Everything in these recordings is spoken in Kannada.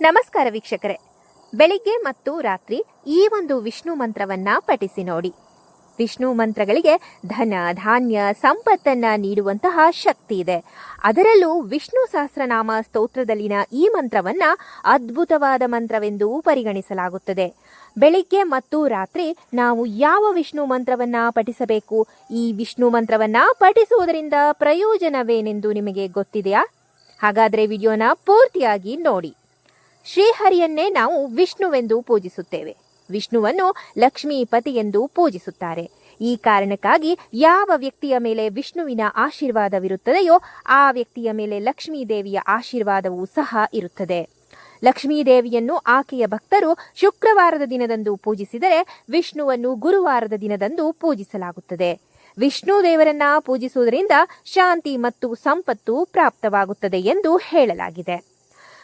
ನಮಸ್ಕಾರ ವೀಕ್ಷಕರೇ. ಬೆಳಿಗ್ಗೆ ಮತ್ತು ರಾತ್ರಿ ಈ ಒಂದು ವಿಷ್ಣು ಮಂತ್ರವನ್ನ ಪಠಿಸಿ ನೋಡಿ. ವಿಷ್ಣು ಮಂತ್ರಗಳಿಗೆ ಧನ, ಧಾನ್ಯ, ಸಂಪತ್ತನ್ನ ನೀಡುವಂತಹ ಶಕ್ತಿ ಇದೆ. ಅದರಲ್ಲೂ ವಿಷ್ಣು ಸಹಸ್ರನಾಮ ಸ್ತೋತ್ರದಲ್ಲಿನ ಈ ಮಂತ್ರವನ್ನ ಅದ್ಭುತವಾದ ಮಂತ್ರವೆಂದು ಪರಿಗಣಿಸಲಾಗುತ್ತದೆ. ಬೆಳಿಗ್ಗೆ ಮತ್ತು ರಾತ್ರಿ ನಾವು ಯಾವ ವಿಷ್ಣು ಮಂತ್ರವನ್ನ ಪಠಿಸಬೇಕು, ಈ ವಿಷ್ಣು ಮಂತ್ರವನ್ನ ಪಠಿಸುವುದರಿಂದ ಪ್ರಯೋಜನವೇನೆಂದು ನಿಮಗೆ ಗೊತ್ತಿದೆಯಾ? ಹಾಗಾದ್ರೆ ವಿಡಿಯೋನ ಪೂರ್ತಿಯಾಗಿ ನೋಡಿ. ಶ್ರೀಹರಿಯನ್ನೇ ನಾವು ವಿಷ್ಣುವೆಂದು ಪೂಜಿಸುತ್ತೇವೆ. ವಿಷ್ಣುವನ್ನು ಲಕ್ಷ್ಮೀಪತಿ ಎಂದು ಪೂಜಿಸುತ್ತಾರೆ. ಈ ಕಾರಣಕ್ಕಾಗಿ ಯಾವ ವ್ಯಕ್ತಿಯ ಮೇಲೆ ವಿಷ್ಣುವಿನ ಆಶೀರ್ವಾದವಿರುತ್ತದೆಯೋ ಆ ವ್ಯಕ್ತಿಯ ಮೇಲೆ ಲಕ್ಷ್ಮೀ ದೇವಿಯ ಆಶೀರ್ವಾದವೂ ಸಹ ಇರುತ್ತದೆ. ಲಕ್ಷ್ಮೀ ದೇವಿಯನ್ನು ಆಕೆಯ ಭಕ್ತರು ಶುಕ್ರವಾರದ ದಿನದಂದು ಪೂಜಿಸಿದರೆ ವಿಷ್ಣುವನ್ನು ಗುರುವಾರದ ದಿನದಂದು ಪೂಜಿಸಲಾಗುತ್ತದೆ. ವಿಷ್ಣು ದೇವರನ್ನ ಪೂಜಿಸುವುದರಿಂದ ಶಾಂತಿ ಮತ್ತು ಸಂಪತ್ತು ಪ್ರಾಪ್ತವಾಗುತ್ತದೆ ಎಂದು ಹೇಳಲಾಗಿದೆ.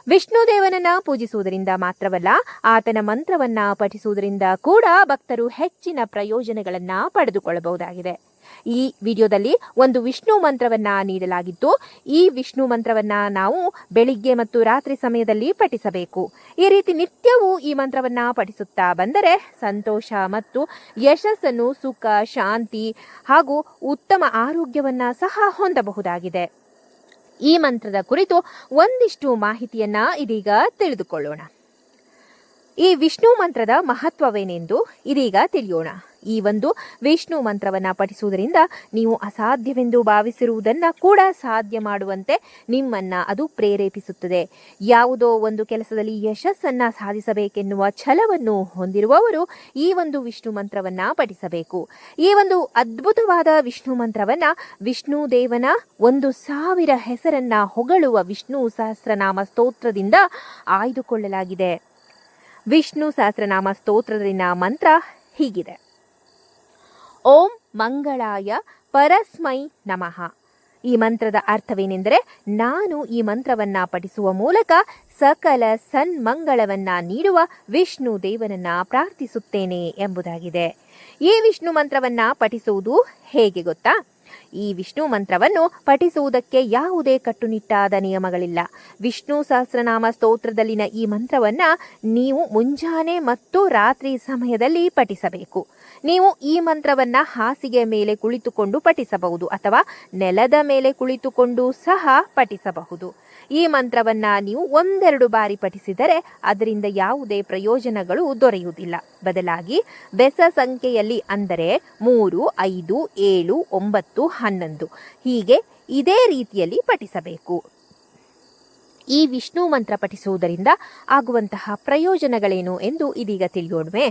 ವಿಷ್ಣು ದೇವನನ್ನ ಪೂಜಿಸುವುದರಿಂದ ಮಾತ್ರವಲ್ಲ, ಆತನ ಮಂತ್ರವನ್ನ ಪಠಿಸುವುದರಿಂದ ಕೂಡ ಭಕ್ತರು ಹೆಚ್ಚಿನ ಪ್ರಯೋಜನಗಳನ್ನ ಪಡೆದುಕೊಳ್ಳಬಹುದಾಗಿದೆ. ಈ ವಿಡಿಯೋದಲ್ಲಿ ಒಂದು ವಿಷ್ಣು ಮಂತ್ರವನ್ನ ನೀಡಲಾಗಿದ್ದು ಈ ವಿಷ್ಣು ಮಂತ್ರವನ್ನ ನಾವು ಬೆಳಿಗ್ಗೆ ಮತ್ತು ರಾತ್ರಿ ಸಮಯದಲ್ಲಿ ಪಠಿಸಬೇಕು. ಈ ರೀತಿ ನಿತ್ಯವೂ ಈ ಮಂತ್ರವನ್ನ ಪಠಿಸುತ್ತಾ ಬಂದರೆ ಸಂತೋಷ ಮತ್ತು ಯಶಸ್ಸನ್ನು ಸುಖ, ಶಾಂತಿ ಹಾಗೂ ಉತ್ತಮ ಆರೋಗ್ಯವನ್ನ ಸಹ ಹೊಂದಬಹುದಾಗಿದೆ. ಈ ಮಂತ್ರದ ಕುರಿತು ಒಂದಿಷ್ಟು ಮಾಹಿತಿಯನ್ನ ಇದೀಗ ತಿಳಿದುಕೊಳ್ಳೋಣ. ಈ ವಿಷ್ಣು ಮಂತ್ರದ ಮಹತ್ವವೇನೆಂದು ಇದೀಗ ತಿಳಿಯೋಣ. ಈ ಒಂದು ವಿಷ್ಣು ಮಂತ್ರವನ್ನು ಪಠಿಸುವುದರಿಂದ ನೀವು ಅಸಾಧ್ಯವೆಂದು ಭಾವಿಸಿರುವುದನ್ನು ಕೂಡ ಸಾಧ್ಯ ಮಾಡುವಂತೆ ನಿಮ್ಮನ್ನ ಅದು ಪ್ರೇರೇಪಿಸುತ್ತದೆ. ಯಾವುದೋ ಒಂದು ಕೆಲಸದಲ್ಲಿ ಯಶಸ್ಸನ್ನು ಸಾಧಿಸಬೇಕೆನ್ನುವ ಛಲವನ್ನು ಹೊಂದಿರುವವರು ಈ ಒಂದು ವಿಷ್ಣು ಮಂತ್ರವನ್ನ ಪಠಿಸಬೇಕು. ಈ ಒಂದು ಅದ್ಭುತವಾದ ವಿಷ್ಣು ಮಂತ್ರವನ್ನ ವಿಷ್ಣು ದೇವನ ಒಂದು ಸಾವಿರ ಹೆಸರನ್ನ ಹೊಗಳುವ ವಿಷ್ಣು ಸಹಸ್ರನಾಮ ಸ್ತೋತ್ರದಿಂದ ಆಯ್ದುಕೊಳ್ಳಲಾಗಿದೆ. ವಿಷ್ಣು ಸಹಸ್ರನಾಮ ಸ್ತೋತ್ರದಲ್ಲಿನ ಮಂತ್ರ ಹೀಗಿದೆ. ಓಂ ಮಂಗಳಾಯ ಪರಸ್ಮೈ ನಮಃ. ಈ ಮಂತ್ರದ ಅರ್ಥವೇನೆಂದರೆ ನಾನು ಈ ಮಂತ್ರವನ್ನ ಪಠಿಸುವ ಮೂಲಕ ಸಕಲ ಸನ್ಮಂಗಳವನ್ನ ನೀಡುವ ವಿಷ್ಣು ದೇವನನ್ನ ಪ್ರಾರ್ಥಿಸುತ್ತೇನೆ ಎಂಬುದಾಗಿದೆ. ಈ ವಿಷ್ಣು ಮಂತ್ರವನ್ನ ಪಠಿಸುವುದು ಹೇಗೆ ಗೊತ್ತಾ? ಈ ವಿಷ್ಣು ಮಂತ್ರವನ್ನು ಪಠಿಸುವುದಕ್ಕೆ ಯಾವುದೇ ಕಟ್ಟುನಿಟ್ಟಾದ ನಿಯಮಗಳಿಲ್ಲ. ವಿಷ್ಣು ಸಹಸ್ರನಾಮ ಸ್ತೋತ್ರದಲ್ಲಿನ ಈ ಮಂತ್ರವನ್ನ ನೀವು ಮುಂಜಾನೆ ಮತ್ತು ರಾತ್ರಿ ಸಮಯದಲ್ಲಿ ಪಠಿಸಬೇಕು. ನೀವು ಈ ಮಂತ್ರವನ್ನ ಹಾಸಿಗೆ ಮೇಲೆ ಕುಳಿತುಕೊಂಡು ಪಠಿಸಬಹುದು ಅಥವಾ ನೆಲದ ಮೇಲೆ ಕುಳಿತುಕೊಂಡು ಸಹ ಪಠಿಸಬಹುದು. ಈ ಮಂತ್ರವನ್ನ ನೀವು ಒಂದೆರಡು ಬಾರಿ ಪಠಿಸಿದರೆ ಅದರಿಂದ ಯಾವುದೇ ಪ್ರಯೋಜನಗಳು ದೊರೆಯುವುದಿಲ್ಲ. ಬದಲಾಗಿ ಬೆಸ ಸಂಖ್ಯೆಯಲ್ಲಿ ಅಂದರೆ ಮೂರು, ಐದು, ಏಳು, ಒಂಬತ್ತು, ಹನ್ನೊಂದು ಹೀಗೆ ಇದೇ ರೀತಿಯಲ್ಲಿ ಪಠಿಸಬೇಕು. ಈ ವಿಷ್ಣು ಮಂತ್ರ ಪಠಿಸುವುದರಿಂದ ಆಗುವಂತಹ ಪ್ರಯೋಜನಗಳೇನು ಎಂದು ಇದೀಗ ತಿಳಿಯೋಣವೇ.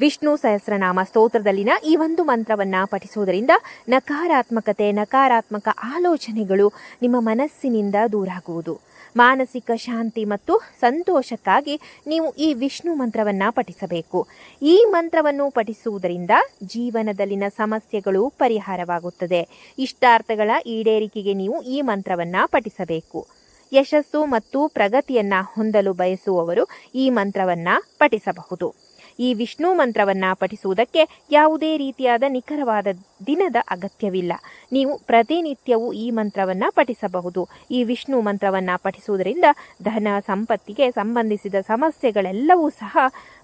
ವಿಷ್ಣು ಸಹಸ್ರನಾಮ ಸ್ತೋತ್ರದಲ್ಲಿನ ಈ ಒಂದು ಮಂತ್ರವನ್ನು ಪಠಿಸುವುದರಿಂದ ನಕಾರಾತ್ಮಕತೆ, ನಕಾರಾತ್ಮಕ ಆಲೋಚನೆಗಳು ನಿಮ್ಮ ಮನಸ್ಸಿನಿಂದ ದೂರಾಗುವುದು. ಮಾನಸಿಕ ಶಾಂತಿ ಮತ್ತು ಸಂತೋಷಕ್ಕಾಗಿ ನೀವು ಈ ವಿಷ್ಣು ಮಂತ್ರವನ್ನು ಪಠಿಸಬೇಕು. ಈ ಮಂತ್ರವನ್ನು ಪಠಿಸುವುದರಿಂದ ಜೀವನದಲ್ಲಿನ ಸಮಸ್ಯೆಗಳು ಪರಿಹಾರವಾಗುತ್ತದೆ. ಇಷ್ಟಾರ್ಥಗಳ ಈಡೇರಿಕೆಗೆ ನೀವು ಈ ಮಂತ್ರವನ್ನು ಪಠಿಸಬೇಕು. ಯಶಸ್ಸು ಮತ್ತು ಪ್ರಗತಿಯನ್ನ ಹೊಂದಲು ಬಯಸುವವರು ಈ ಮಂತ್ರವನ್ನು ಪಠಿಸಬಹುದು. ಈ ವಿಷ್ಣು ಮಂತ್ರವನ್ನ ಪಠಿಸುವುದಕ್ಕೆ ಯಾವುದೇ ರೀತಿಯಾದ ನಿಖರವಾದ ದಿನದ ಅಗತ್ಯವಿಲ್ಲ. ನೀವು ಪ್ರತಿನಿತ್ಯವೂ ಈ ಮಂತ್ರವನ್ನ ಪಠಿಸಬಹುದು. ಈ ವಿಷ್ಣು ಮಂತ್ರವನ್ನ ಪಠಿಸುವುದರಿಂದ ಧನ ಸಂಪತ್ತಿಗೆ ಸಂಬಂಧಿಸಿದ ಸಮಸ್ಯೆಗಳೆಲ್ಲವೂ ಸಹ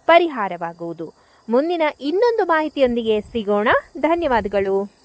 ಪರಿಹಾರವಾಗುವುದು. ಮುಂದಿನ ಇನ್ನೊಂದು ಮಾಹಿತಿಯೊಂದಿಗೆ ಸಿಗೋಣ. ಧನ್ಯವಾದಗಳು.